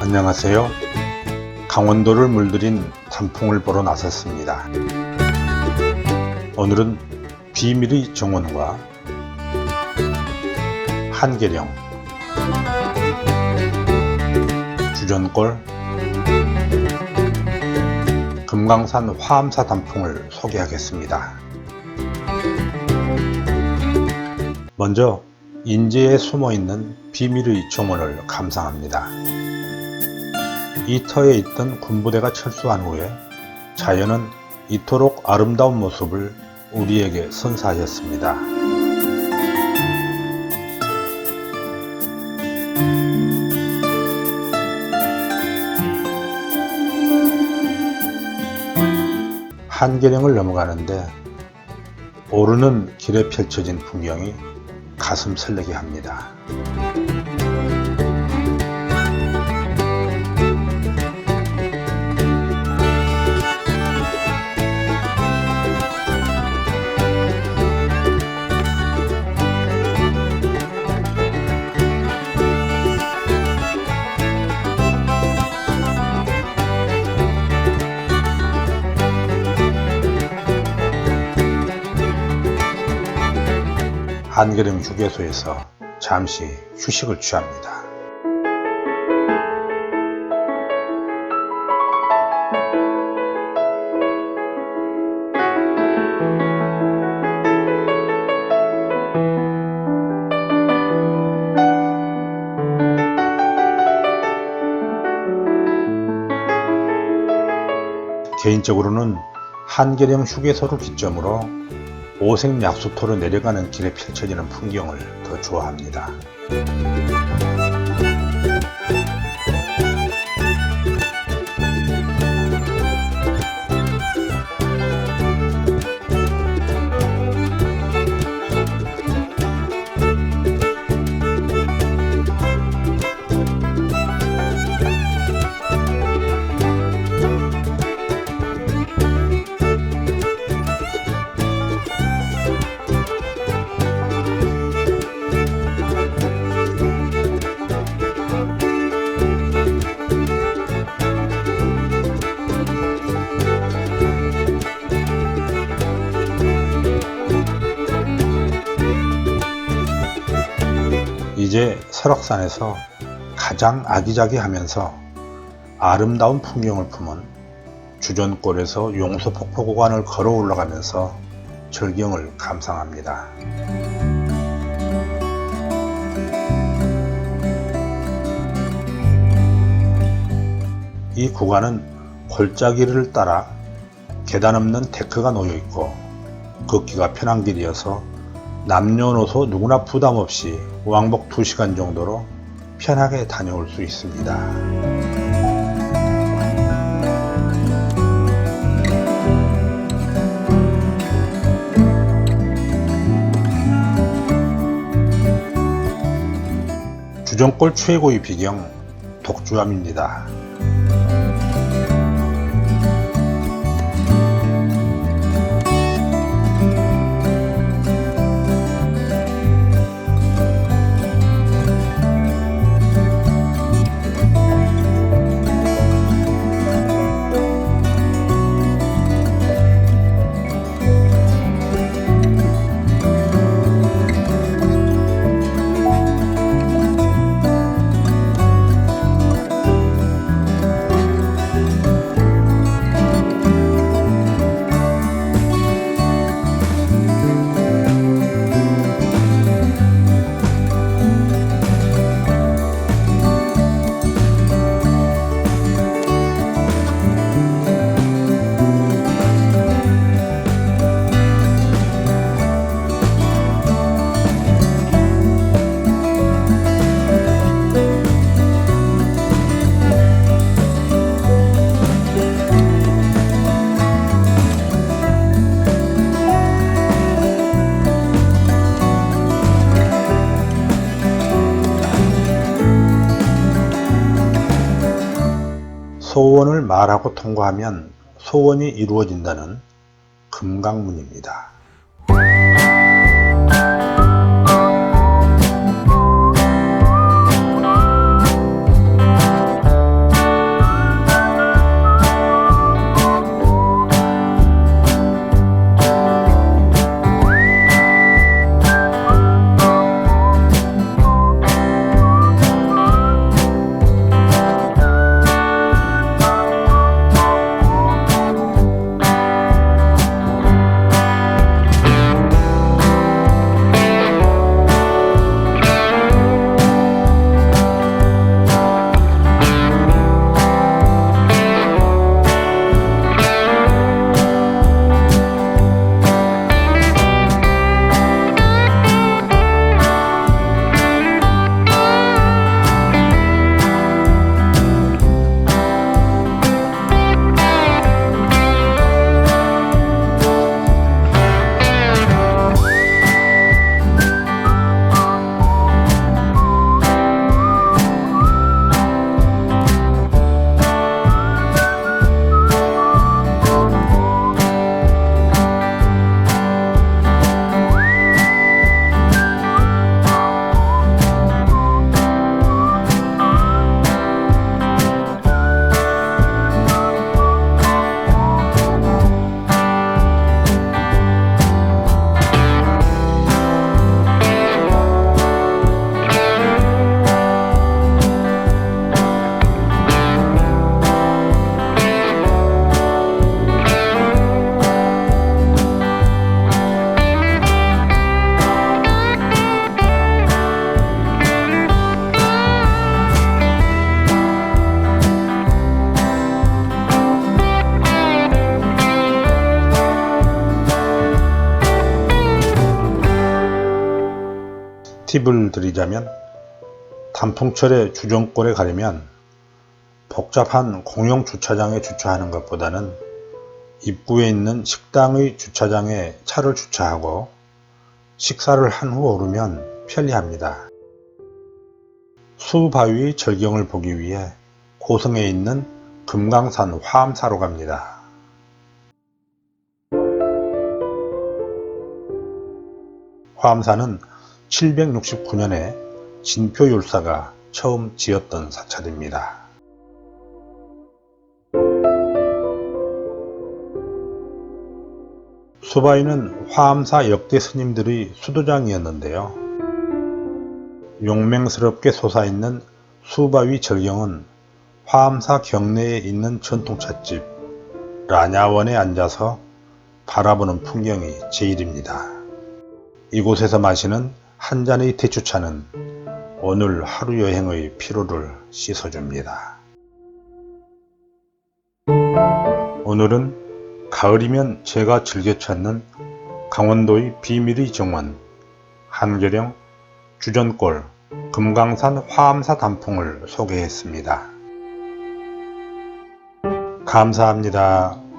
안녕하세요. 강원도를 물들인 단풍을 보러 나섰습니다. 오늘은 비밀의 정원과 한계령, 주전골, 금강산 화암사 단풍을 소개하겠습니다. 먼저 인제에 숨어 있는 비밀의 정원을 감상합니다. 이 터에 있던 군부대가 철수한 후에 자연은 이토록 아름다운 모습을 우리에게 선사하였습니다. 한계령을 넘어가는데 오르는 길에 펼쳐진 풍경이 가슴 설레게 합니다. 한계령 휴게소에서 잠시 휴식을 취합니다. 개인적으로는 한계령 휴게소를 기점으로 오색 약수터로 내려가는 길에 펼쳐지는 풍경을 더 좋아합니다. 이제 설악산에서 가장 아기자기하면서 아름다운 풍경을 품은 주전골에서 용서폭포 구간을 걸어 올라가면서 절경을 감상합니다. 이 구간은 골짜기를 따라 계단 없는 데크가 놓여 있고 걷기가 편한 길이어서 남녀노소 누구나 부담 없이 왕복 2시간 정도로 편하게 다녀올 수 있습니다. 주정골 최고의 비경 독주암입니다. 소원을 말하고 통과하면 소원이 이루어진다는 금강문입니다. 팁을 드리자면 단풍철에 주정골에 가려면 복잡한 공용 주차장에 주차하는 것보다는 입구에 있는 식당의 주차장에 차를 주차하고 식사를 한 후 오르면 편리합니다. 수바위의 절경을 보기 위해 고성에 있는 금강산 화암사로 갑니다. 화암사는 769년에 진표율사가 처음 지었던 사찰입니다. 수바위는 화암사 역대 스님들의 수도장이었는데요. 용맹스럽게 솟아있는 수바위 절경은 화암사 경내에 있는 전통찻집 라냐원에 앉아서 바라보는 풍경이 제일입니다. 이곳에서 마시는 한 잔의 대추차는 오늘 하루 여행의 피로를 씻어줍니다. 오늘은 가을이면 제가 즐겨 찾는 강원도의 비밀의 정원 한계령 주전골 금강산 화암사 단풍을 소개했습니다. 감사합니다.